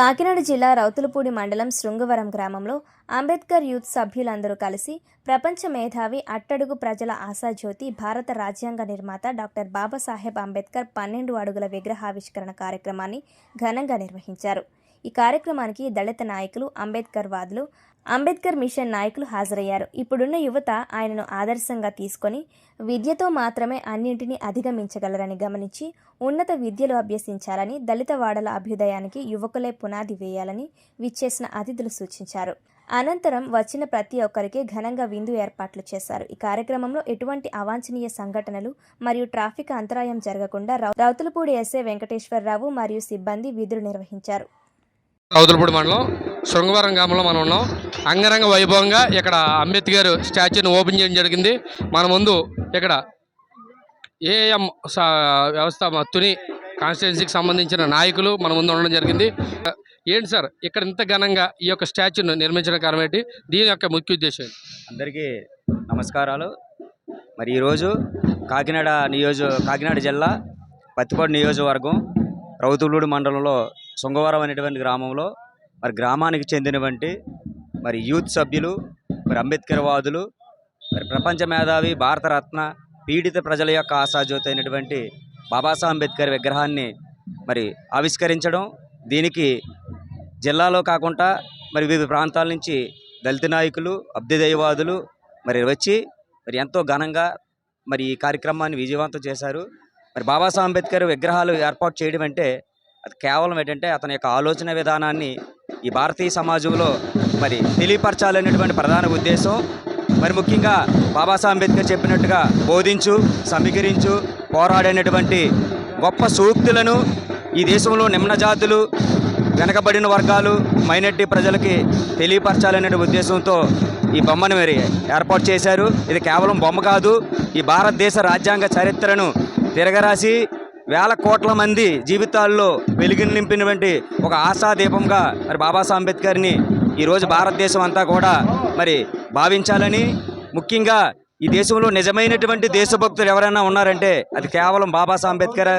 కాకినాడ జిల్లా రౌతులపూడి మండలం శృంగవరం గ్రామంలో అంబేద్కర్ యూత్ సభ్యులందరూ కలిసి ప్రపంచ మేధావి అట్టడుగు ప్రజల ఆశాజ్యోతి భారత రాజ్యాంగ నిర్మాత డాక్టర్ బాబాసాహెబ్ అంబేద్కర్ పన్నెండు అడుగుల విగ్రహావిష్కరణ కార్యక్రమాన్ని ఘనంగా నిర్వహించారు. ఈ కార్యక్రమానికి దళిత నాయకులు అంబేద్కర్ వాదులు అంబేద్కర్ మిషన్ నాయకులు హాజరయ్యారు. ఇప్పుడున్న యువత ఆయనను ఆదర్శంగా తీసుకొని విద్యతో మాత్రమే అన్నింటినీ అధిగమించగలరని గమనించి ఉన్నత విద్యలు అభ్యసించాలని దళిత వాడల అభ్యుదయానికి యువకులే పునాది వేయాలని విచ్చేసిన అతిథులు సూచించారు. అనంతరం వచ్చిన ప్రతి ఒక్కరికి ఘనంగా విందు ఏర్పాట్లు చేశారు. ఈ కార్యక్రమంలో ఎటువంటి అవాంఛనీయ సంఘటనలు మరియు ట్రాఫిక్ అంతరాయం జరగకుండా రౌతులపూడి ఎస్ఏ వెంకటేశ్వరరావు మరియు సిబ్బంది విధులు నిర్వహించారు. రౌతులపూడి మండలం శృంగవరం గ్రామంలో మనం ఉన్నాం. అంగరంగ వైభవంగా ఇక్కడ అంబేద్కర్ స్టాచ్యూని ఓపెన్ చేయడం జరిగింది. మన ముందు ఇక్కడ ఏఎం వ్యవస్థ తుని కాన్స్టిట్యున్సీకి సంబంధించిన నాయకులు మన ముందు ఉండడం జరిగింది. ఏంటి సార్ ఇక్కడ ఇంత ఘనంగా ఈ యొక్క స్టాచ్యూను నిర్మించడం కారణం ఏంటి? దీని యొక్క ముఖ్య ఉద్దేశం అందరికీ నమస్కారాలు. మరి ఈరోజు కాకినాడ నియోజ కాకినాడ జిల్లా పత్తిపాడు నియోజకవర్గం రౌతులూడు మండలంలో శృంగవరం అనేటువంటి గ్రామంలో మరి గ్రామానికి చెందినటువంటి మరి యూత్ సభ్యులు మరి అంబేద్కర్ వాదులు మరి ప్రపంచ మేధావి భారతరత్న పీడిత ప్రజల యొక్క ఆశాజ్యోతి అయినటువంటి బాబాసాహెబ్ అంబేద్కర్ విగ్రహాన్ని మరి ఆవిష్కరించడం దీనికి జిల్లాలో కాకుండా మరి వివిధ ప్రాంతాల నుంచి దళిత నాయకులు అభ్యుదయవాదులు మరి వచ్చి మరి ఎంతో ఘనంగా మరి ఈ కార్యక్రమాన్ని విజయవంతం చేశారు. మరి బాబాసాహెబ్ అంబేద్కర్ విగ్రహాలు ఏర్పాటు చేయడం అంటే అది కేవలం ఏంటంటే అతని యొక్క ఆలోచన విధానాన్ని ఈ భారతీయ సమాజంలో మరి తెలియపరచాలనేటువంటి ప్రధాన ఉద్దేశం. మరి ముఖ్యంగా బాబాసాహెబ్ అంబేద్కర్ చెప్పినట్టుగా బోధించు సమీకరించు పోరాడేటటువంటి గొప్ప సూక్తులను ఈ దేశంలో నిమ్న జాతులు వెనకబడిన వర్గాలు మైనార్టీ ప్రజలకి తెలియపరచాలనే ఉద్దేశంతో ఈ బొమ్మను మరి ఏర్పాటు చేశారు. ఇది కేవలం బొమ్మ కాదు ఈ భారతదేశ రాజ్యాంగ చరిత్రను తిరగరాసి వేల కోట్ల మంది జీవితాల్లో వెలుగుని నింపినటువంటి ఒక ఆశాదీపంగా మరి బాబాసాహెబ్ అంబేద్కర్ని ఈరోజు భారతదేశం అంతా కూడా మరి భావించాలని ముఖ్యంగా ఈ దేశంలో నిజమైనటువంటి దేశభక్తులు ఎవరైనా ఉన్నారంటే అది కేవలం బాబాసాహెబ్ అంబేద్కర్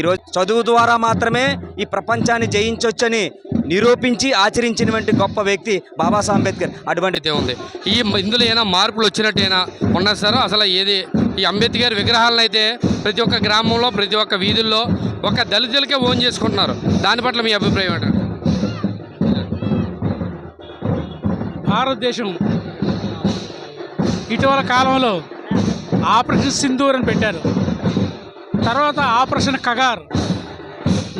ఈరోజు చదువు ద్వారా మాత్రమే ఈ ప్రపంచాన్ని జయించవచ్చని నిరూపించి ఆచరించినటువంటి గొప్ప వ్యక్తి బాబాసాహెబ్ అంబేద్కర్ అటువంటి అయితే ఉంది. ఈ ఇందులో ఏమైనా మార్పులు వచ్చినట్టేనా ఉన్నది సార్ అసలు ఏది ఈ అంబేద్కర్ విగ్రహాలను అయితే ప్రతి ఒక్క గ్రామంలో ప్రతి ఒక్క వీధుల్లో ఒక దళితులకే ఓన్ చేసుకుంటున్నారు. దాని పట్ల మీ అభిప్రాయం ఏంటంటే భారతదేశం ఇటీవల కాలంలో ఆపరేషన్ సింధూర్ అని పెట్టారు. తర్వాత operation Kagar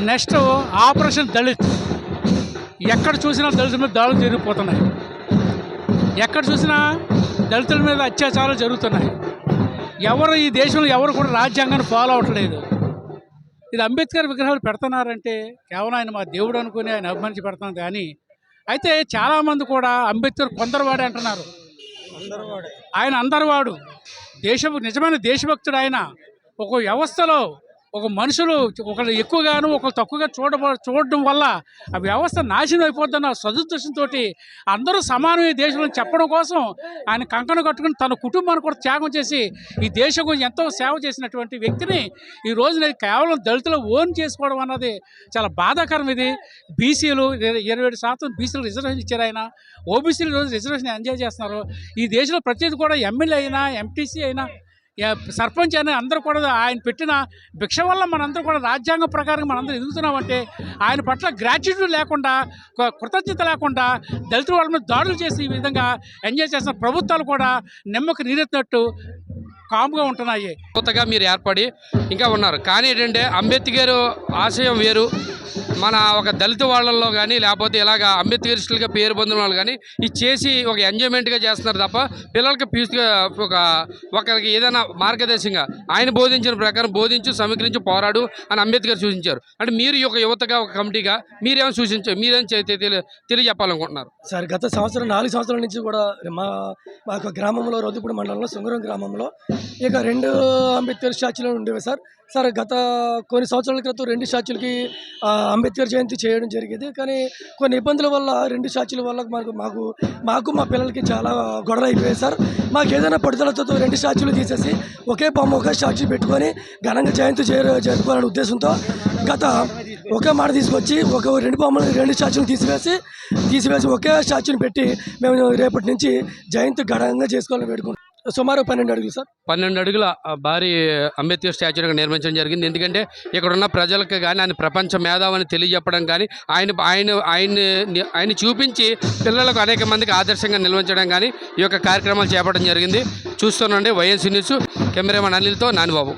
next operation Dalit. ఎక్కడ చూసినా దళితుల మీద దాడులు జరిగిపోతున్నాయి. ఎక్కడ చూసినా దళితుల మీద అత్యాచారాలు జరుగుతున్నాయి. ఎవరు ఈ దేశంలో ఎవరు కూడా రాజ్యాంగాన్ని ఫాలో అవ్వట్లేదు ఇది అంబేద్కర్ విగ్రహాలు పెడుతున్నారంటే కేవలం ఆయన మా దేవుడు అనుకుని ఆయన అభిమానించి పెడతాం కానీ అయితే చాలామంది కూడా అంబేద్కర్ కొందరు వాడే అంటున్నారు. ఆయన అందరివాడు దేశ నిజమైన దేశభక్తుడు ఆయన. ఒక వ్యవస్థలో ఒక మనుషులు ఒకరు ఎక్కువగాను ఒకరు తక్కువగా చూడ చూడడం వల్ల ఆ వ్యవస్థ నాశనం అయిపోతున్న సదుద్దేశంతో అందరూ సమానమే దేశంలో చెప్పడం కోసం ఆయన కంకణం కట్టుకుని తన కుటుంబాన్ని కూడా త్యాగం చేసి ఈ దేశం గురించి ఎంతో సేవ చేసినటువంటి వ్యక్తిని ఈ రోజున కేవలం దళితులు ఓన్ చేసుకోవడం అన్నది చాలా బాధాకరం ఇది. బీసీలు ఇరవై ఏడు శాతం బీసీలు రిజర్వేషన్ ఇచ్చారు ఆయన. ఓబీసీలు రోజు రిజర్వేషన్ ఎంజాయ్ చేస్తున్నారు. ఈ దేశంలో ప్రతిది కూడా ఎమ్మెల్యే అయినా ఎంటీసీ అయినా సర్పంచ్ అని అందరూ కూడా ఆయన పెట్టిన భిక్ష వల్ల మనందరూ కూడా రాజ్యాంగం ప్రకారం మనందరూ ఎదుగుతున్నామంటే ఆయన పట్ల గ్రాట్యుటీ లేకుండా కృతజ్ఞత లేకుండా దళితుల వాళ్ళ మీద దాడులు చేసి ఈ విధంగా ఎంజాయ్ చేస్తున్న ప్రభుత్వాలు కూడా నిమ్మకు నీరెత్తినట్టు కామ్గా ఉంటున్నాయి. కొత్తగా మీరు ఏర్పడి ఇంకా ఉన్నారు. కానీ ఏంటంటే అంబేద్కర్ ఆశయం వేరు. మన ఒక దళిత వాళ్ళల్లో కానీ లేకపోతే ఇలాగ అంబేద్కరిస్టులుగా పేరు పొందిన వాళ్ళు కానీ ఇది చేసి ఒక ఎంజాయ్మెంట్గా చేస్తున్నారు తప్ప పిల్లలకి పీస్గా ఒక ఒకరికి ఏదైనా మార్గదర్శంగా ఆయన బోధించిన ప్రకారం బోధించు సమీకరించి పోరాడు అని అంబేద్కర్ సూచించారు. అంటే మీరు ఈ యువతగా ఒక కమిటీగా మీరేమో సూచించారు మీరేం తెలియ తెలియజెప్పాలనుకుంటున్నారు? సార్ గత సంవత్సరం నాలుగు సంవత్సరాల నుంచి కూడా మా మా యొక్క గ్రామంలో రొద్దుపూడి మండలంలో సుంగరం గ్రామంలో ఇక రెండు అంబేద్కర్ స్టాచ్యూలు ఉండేవి సార్. సార్ గత కొన్ని సంవత్సరాల క్రితం రెండు స్టాచ్యులకి అంబేద్కర్ జయంతి చేయడం జరిగేది. కానీ కొన్ని ఇబ్బందుల వల్ల రెండు స్టాచ్యుల వల్ల మాకు మాకు మాకు మా పిల్లలకి చాలా గొడవ అయిపోయాయి సార్. మాకు ఏదైనా పడుదలతో రెండు స్టాచ్యులు తీసేసి ఒకే బొమ్మ ఒకే స్టాచ్యూ పెట్టుకొని ఘనంగా జయంతి చేయ జరుపుకోవాలనే ఉద్దేశంతో గత ఒకే మాట తీసుకొచ్చి ఒక రెండు బొమ్మలు రెండు స్టాచ్యూలు తీసివేసి తీసివేసి ఒకే స్టాచ్యూని పెట్టి మేము రేపటి నుంచి జయంతి ఘనంగా చేసుకోవాలని పెట్టుకుంటాం సుమారు పన్నెండు అడుగులు సార్. పన్నెండు అడుగుల భారీ అంబేద్కర్ స్టాచ్యూని నిర్మించడం జరిగింది. ఎందుకంటే ఇక్కడ ఉన్న ప్రజలకు కానీ ఆయన ప్రపంచ మేధావని తెలియజెప్పడం కానీ ఆయన ఆయన ఆయన ఆయన చూపించి పిల్లలకు అనేక మందికి ఆదర్శంగా నిల్వించడం కానీ ఈ యొక్క కార్యక్రమాలు చేపట్టడం జరిగింది. చూస్తున్నాండి వైఎన్సీ న్యూస్. కెమెరామెన్ అనిల్తో నానిబాబు.